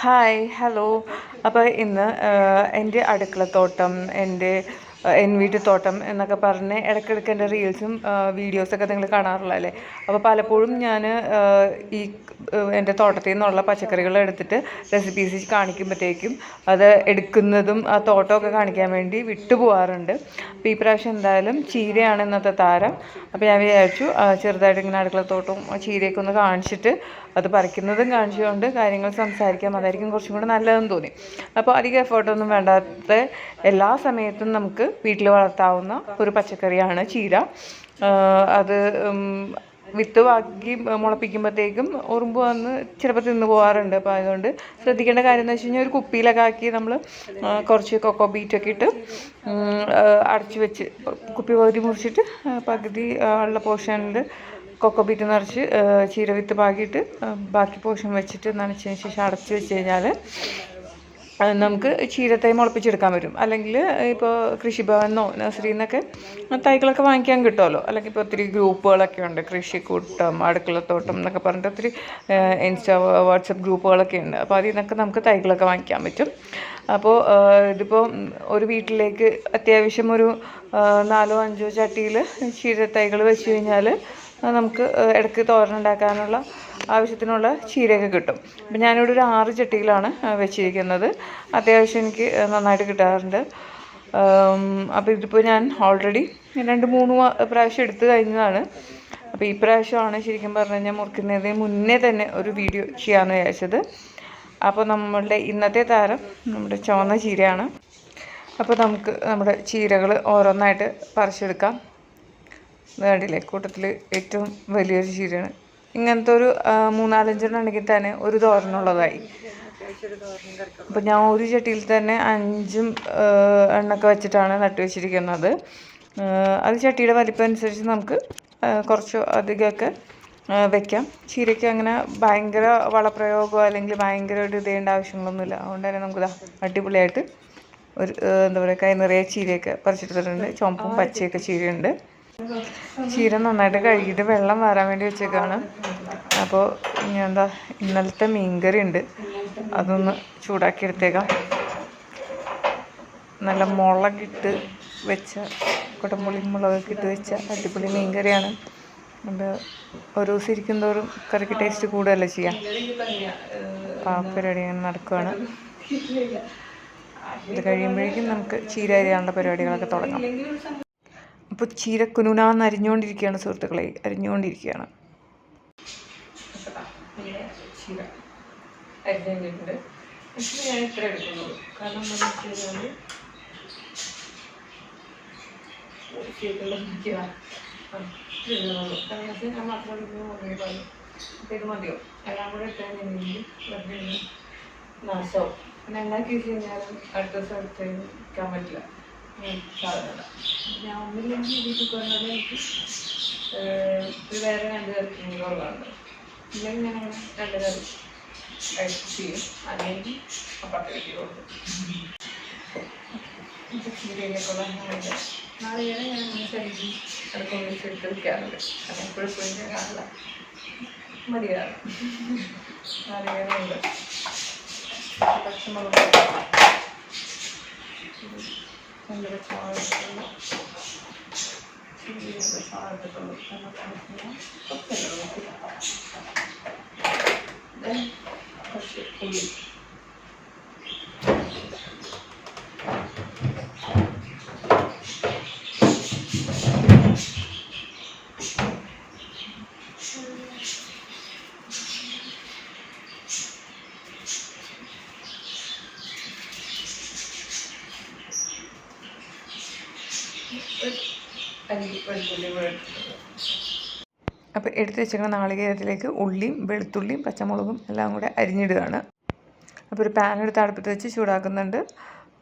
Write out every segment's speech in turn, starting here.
Hi hello അപ്പോൾ ഇന്ന് എന്റെ അടുക്കളത്തോട്ടം എന്റെ എൻ വീട്ടുത്തോട്ടം എന്നൊക്കെ പറഞ്ഞ് ഇടയ്ക്കിടയ്ക്ക് എന്റെ റീൽസും വീഡിയോസൊക്കെ നിങ്ങൾ കാണാറുള്ളതല്ലേ അപ്പോൾ പലപ്പോഴും ഞാൻ ഈ എന്റെ തോട്ടത്തിൽ നിന്നുള്ള പച്ചക്കറികൾ എടുത്തിട്ട് റെസിപ്പീസ് കാണിക്കുമ്പോഴത്തേക്കും അത് എടുക്കുന്നതും ആ തോട്ടമൊക്കെ കാണിക്കാൻ വേണ്ടി വിട്ടു പോകാറുണ്ട് അപ്പോൾ ഈ പ്രാവശ്യം എന്തായാലും ചീരയാണ് ഇന്നത്തെ താരം. അപ്പോൾ ഞാൻ വിചാരിച്ചു ചെറുതായിട്ട് ഇങ്ങനെ അടുക്കള തോട്ടവും ചീരയൊക്കെ ഒന്ന് കാണിച്ചിട്ട് അത് പറിക്കുന്നതും കാണിച്ചുകൊണ്ട് കാര്യങ്ങൾ സംസാരിക്കാം. അതായിരിക്കും കുറച്ചും കൂടെ നല്ലതെന്ന് തോന്നി. അപ്പോൾ അധികം എഫേർട്ടൊന്നും വേണ്ടാത്ത എല്ലാ സമയത്തും നമുക്ക് വീട്ടിൽ വളർത്താവുന്ന ഒരു പച്ചക്കറിയാണ് ചീര. അത് വിത്ത് വാക്കി മുളപ്പിക്കുമ്പോഴത്തേക്കും ഉറുമ്പ് വന്ന് ചിലപ്പോൾ തിന്നു പോകാറുണ്ട് അപ്പോൾ അതുകൊണ്ട് ശ്രദ്ധിക്കേണ്ട കാര്യം എന്ന് വെച്ച് കഴിഞ്ഞാൽ ഒരു കുപ്പിയിലൊക്കെ ആക്കി നമ്മൾ കുറച്ച് കൊക്കോ ബീറ്റൊക്കെ ഇട്ട് അടച്ചു വെച്ച് കുപ്പി പകുതി മുറിച്ചിട്ട് പകുതി ഉള്ള പോർഷനിൽ കൊക്കോ ബീറ്റ് നിറച്ച് ചീര വിത്ത് പാകിയിട്ട് ബാക്കി പോർഷൻ വെച്ചിട്ട് നനച്ചതിന് ശേഷം അടച്ചു വെച്ച് കഴിഞ്ഞാൽ നമുക്ക് ചീരത്തൈ മുളപ്പിച്ചെടുക്കാൻ പറ്റും. അല്ലെങ്കിൽ ഇപ്പോൾ കൃഷിഭവനോ നഴ്സറിയിൽ നിന്നൊക്കെ തൈകളൊക്കെ വാങ്ങിക്കാൻ കിട്ടുമല്ലോ അല്ലെങ്കിൽ ഇപ്പോൾ ഒത്തിരി ഗ്രൂപ്പുകളൊക്കെ ഉണ്ട്. കൃഷിക്കൂട്ടം അടുക്കളത്തോട്ടം എന്നൊക്കെ പറഞ്ഞിട്ട് ഒത്തിരി ഇൻസ്റ്റാ വാട്സപ്പ് ഗ്രൂപ്പുകളൊക്കെ ഉണ്ട്. അപ്പോൾ അതിൽ നിന്നൊക്കെ നമുക്ക് തൈകളൊക്കെ വാങ്ങിക്കാൻ പറ്റും. അപ്പോൾ ഇതിപ്പോൾ ഒരു വീട്ടിലേക്ക് അത്യാവശ്യം ഒരു നാലോ അഞ്ചോ ചട്ടിയിൽ ചീരത്തൈകൾ വെച്ച് കഴിഞ്ഞാൽ നമുക്ക് ഇടയ്ക്ക് തോരൻ ഉണ്ടാക്കാനുള്ള ആവശ്യത്തിനുള്ള ചീരയൊക്കെ കിട്ടും. അപ്പം ഞാനിവിടെ ഒരു ആറ് ചട്ടിയിലാണ് വെച്ചിരിക്കുന്നത്. അത്യാവശ്യം എനിക്ക് നന്നായിട്ട് കിട്ടാറുണ്ട്. അപ്പോൾ ഇതിപ്പോൾ ഞാൻ ഓൾറെഡി രണ്ട് മൂന്ന് പ്രാവശ്യം എടുത്തു കഴിഞ്ഞതാണ്. അപ്പോൾ ഈ പ്രാവശ്യമാണ് ശരിക്കും പറഞ്ഞു കഴിഞ്ഞാൽ മുറിക്കുന്നതിന് മുന്നേ തന്നെ ഒരു വീഡിയോ ചെയ്യാമെന്ന് വിചാരിച്ചത്. അപ്പോൾ നമ്മളുടെ ഇന്നത്തെ താരം നമ്മുടെ ചുവന്ന ചീരയാണ്. അപ്പോൾ നമുക്ക് നമ്മുടെ ചീരകൾ ഓരോന്നായിട്ട് പറിച്ചെടുക്കാം. കണ്ടില്ലേ കൂട്ടത്തിൽ ഏറ്റവും വലിയൊരു ചീരയാണ്. ഇങ്ങനത്തെ ഒരു മൂന്നാലഞ്ചെണ്ണം ഉണ്ടെങ്കിൽ തന്നെ ഒരു തോരനുള്ളതായി. അപ്പം ഞാൻ ഒരു ചട്ടിയിൽ തന്നെ അഞ്ചും എണ്ണൊക്കെ വെച്ചിട്ടാണ് നട്ടു വെച്ചിരിക്കുന്നത്. അത് ചട്ടിയുടെ വലിപ്പം അനുസരിച്ച് നമുക്ക് കുറച്ച് അധികമൊക്കെ വെക്കാം. ചീരയ്ക്ക് അങ്ങനെ ഭയങ്കര വളപ്രയോഗമോ അല്ലെങ്കിൽ ഭയങ്കര ഒരു ഇതേണ്ട ആവശ്യങ്ങളൊന്നുമില്ല. അതുകൊണ്ട് തന്നെ നമുക്ക് അടിപൊളിയായിട്ട് ഒരു എന്താ പറയുക കൈ നിറയെ ചീരയൊക്കെ പറിച്ചെടുത്തിട്ടുണ്ട് ചുവപ്പും പച്ചയൊക്കെ ചീരയുണ്ട്. ചീര നന്നായിട്ട് കഴുകിയിട്ട് വെള്ളം വരാൻ വേണ്ടി വെച്ചേക്കാണ്. അപ്പോൾ എന്താ ഇന്നലത്തെ മീൻകറി ഉണ്ട് അതൊന്ന് ചൂടാക്കി എടുത്തേക്കാം നല്ല മുളകിട്ട് വെച്ച കുടംപുളി മുളകൊക്കെ ഇട്ട് വെച്ച അടിപൊളി മീൻകറിയാണ്. അത് ഓരോ ദിവസം ഇരിക്കും തോറും കറിക്ക് ടേസ്റ്റ് കൂടുകയല്ലേ ചെയ്യാം? അപ്പോൾ ആ പരിപാടി അങ്ങനെ നടക്കുകയാണ് ഇത് കഴിയുമ്പോഴേക്കും നമുക്ക് ചീര പരിപാടികളൊക്കെ തുടങ്ങാം. അപ്പോൾ ചീര കുനുനാന്ന് അരിഞ്ഞുകൊണ്ടിരിക്കുകയാണ് സുഹൃത്തുക്കളെ. അരിഞ്ഞുകൊണ്ടിരിക്കുകയാണ് ചീര ഞാൻ എന്താണെന്ന് വെച്ച് കഴിഞ്ഞാൽ ഞാൻ പിന്നെ ഉണ്ടാക്കി കഴിഞ്ഞാലും അടുത്ത ദിവസം വയ്ക്കാൻ പറ്റില്ല. ഞാൻ ഒന്നില്ലെങ്കിൽ വീട്ടിൽ കൊണ്ടുവന്ന് എനിക്ക്. വേറെ രണ്ട് കറി കുറവാണ് ഇല്ലെങ്കിൽ ഞാൻ രണ്ട് കറി കഴിച്ച് ചെയ്യും. അല്ലെങ്കിൽ അപ്പുറത്തെ വീട്ടിൽ കൊടുക്കും. ചീരയിലേക്കുള്ള ഞാൻ അങ്ങനെ കഴുകി അടുക്കള വിളിച്ച് എടുത്ത് വയ്ക്കാറുണ്ട് കാരണം എപ്പോഴും ഞാൻ കാണില്ല മതിയാറ് രണ്ട് പച്ചമുളക് ഇട്ടിട്ടുണ്ട്. ചെറിയ പച്ചമുളക് ഇട്ടിട്ടുള്ളൂ. കാരണം തണുപ്പിന് കുറച്ച് വെള്ളം ഒഴിക്കുക. Then കുറച്ച് ഉള്ളി അരി അപ്പോൾ എടുത്തു വെച്ചിരിക്കുന്ന നാളികേരത്തിലേക്ക് ഉള്ളിയും വെളുത്തുള്ളിയും പച്ചമുളകും എല്ലാം കൂടെ അരിഞ്ഞിടുകയാണ്. അപ്പോൾ ഒരു പാൻ എടുത്ത് അടുപ്പത്ത് വെച്ച് ചൂടാക്കുന്നുണ്ട്.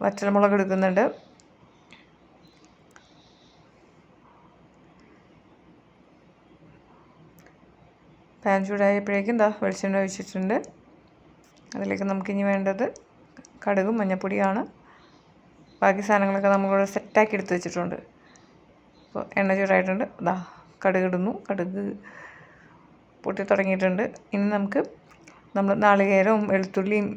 വറ്റൽമുളക് എടുക്കുന്നുണ്ട്. പാൻ ചൂടായപ്പോഴേക്കും ദാ വെളിച്ചെണ്ണ ഒഴിച്ചിട്ടുണ്ട്. അതിലേക്ക് നമുക്കിനി വേണ്ടത് കടുകും മഞ്ഞപ്പൊടിയാണ്. ബാക്കി സാധനങ്ങളൊക്കെ നമ്മളിവിടെ സെറ്റാക്കി എടുത്ത് വെച്ചിട്ടുണ്ട്. അപ്പോൾ എണ്ണ ചൂടായിട്ടുണ്ട്. ഇതാ കടുക് ഇടുന്നു. കടുക് പൊട്ടി തുടങ്ങിയിട്ടുണ്ട്. ഇനി നമുക്ക് നമ്മൾ നാളികേരവും വെളുത്തുള്ളിയും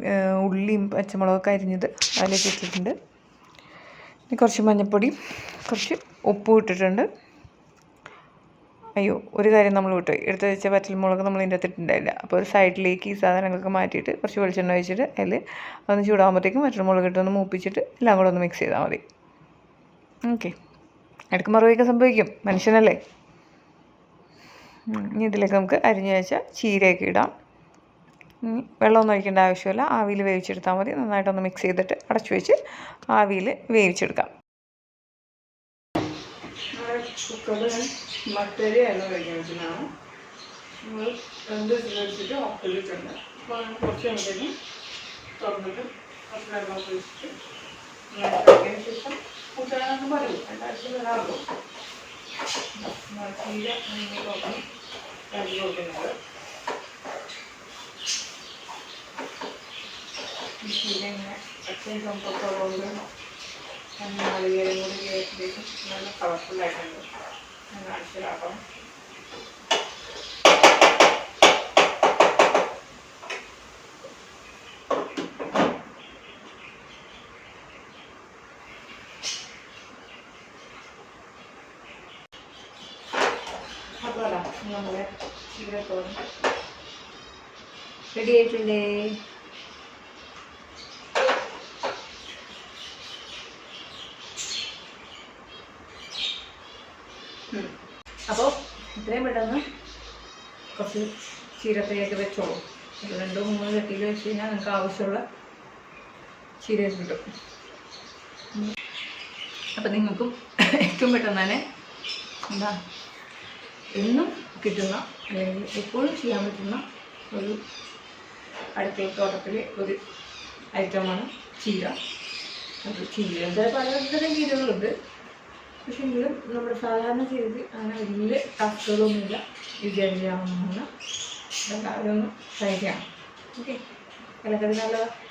ഉള്ളിയും പച്ചമുളകൊക്കെ അരിഞ്ഞത് അതിലേക്ക് ഇട്ടിട്ടുണ്ട്. ഇനി കുറച്ച് മഞ്ഞൾപ്പൊടി കുറച്ച് ഉപ്പും ഇട്ടിട്ടുണ്ട്. അയ്യോ ഒരു കാര്യം നമ്മൾ വിട്ടു എടുത്ത് വെച്ച പച്ചമുളക് നമ്മൾ ഇതിന്റെ അകത്തിട്ടുണ്ടായില്ല അപ്പോൾ ഒരു സൈഡിലേക്ക് ഈ സാധനങ്ങളൊക്കെ മാറ്റിയിട്ട് കുറച്ച് വെളിച്ചെണ്ണ ഒഴിച്ചിട്ട് അതിൽ ഒന്ന് ചൂടാകുമ്പോഴത്തേക്കും പച്ചമുളക് ഇട്ടൊന്ന് മൂപ്പിച്ചിട്ട് എല്ലാം കൂടെ ഒന്ന് മിക്സ് ചെയ്താൽ മതി. ഓക്കെ ഇടയ്ക്ക് മറുപടിയൊക്കെ സംഭവിക്കും. മനുഷ്യനല്ലേ? ഇനി ഇതിലേക്ക് നമുക്ക് അരിഞ്ഞു വെച്ച ചീരയൊക്കെ ഇടാം. ഇനി വെള്ളമൊന്നും ഒഴിക്കേണ്ട ആവശ്യമില്ല. ആവിയിൽ വേവിച്ചെടുത്താൽ മതി. നന്നായിട്ടൊന്ന് മിക്സ് ചെയ്തിട്ട് അടച്ചു വെച്ച് ആവിയിൽ വേവിച്ചെടുക്കാം. കുക്കറിൽ മട്ടരി എണ്ണ കഴിക്കാൻ വെച്ചിട്ടാണ് നമ്മൾ ശേഷം കൂട്ടാനൊന്നും പറയൂ രണ്ടാഴ്ച വരാറുള്ളൂ ചീര നീങ്ങി നോക്കി കൊടുക്കുന്നത് ഈ ഇങ്ങനെ അച്ഛൻ സംഭവത്തോടുകൊണ്ട് ഉള്ളതുകൊണ്ട് നാളികേരം കൂടി കേട്ടിലേക്കും നല്ല കളർഫുള്ളായിട്ടുണ്ട് ഞാൻ അപ്പോൾ അതാ ഇവിടെ ചീരത്തോളം റെഡി ആയിട്ടുണ്ടേ അപ്പോൾ ഇത്രയും പെട്ടെന്ന് കുറച്ച് ചീരത്തയൊക്കെ വെച്ചോളൂ. രണ്ടോ മൂന്നോ ചട്ടിയിൽ വെച്ച് കഴിഞ്ഞാൽ നിങ്ങൾക്ക് ആവശ്യമുള്ള ചീര കിട്ടും അപ്പം നിങ്ങൾക്കും ഏറ്റവും പെട്ടെന്ന് തന്നെ എന്താ? എന്നും കിട്ടുന്ന അല്ലെങ്കിൽ എപ്പോഴും ചെയ്യാൻ പറ്റുന്ന ഒരു അടുക്കള തോട്ടത്തിലെ ഒരു ഐറ്റമാണ് ചീര. അത് ചീര. പലതരം ചീരകളുണ്ട്. പക്ഷെ എങ്കിലും നമ്മുടെ സാധാരണ ചെയ്ത് അങ്ങനെ വലിയ ടാസ്കുകളൊന്നുമില്ല വിചാരിക്കാവുന്നതാണ് ട്രൈ ചെയ്യണം ഓക്കെ വിലക്കതി നല്ലതാണ്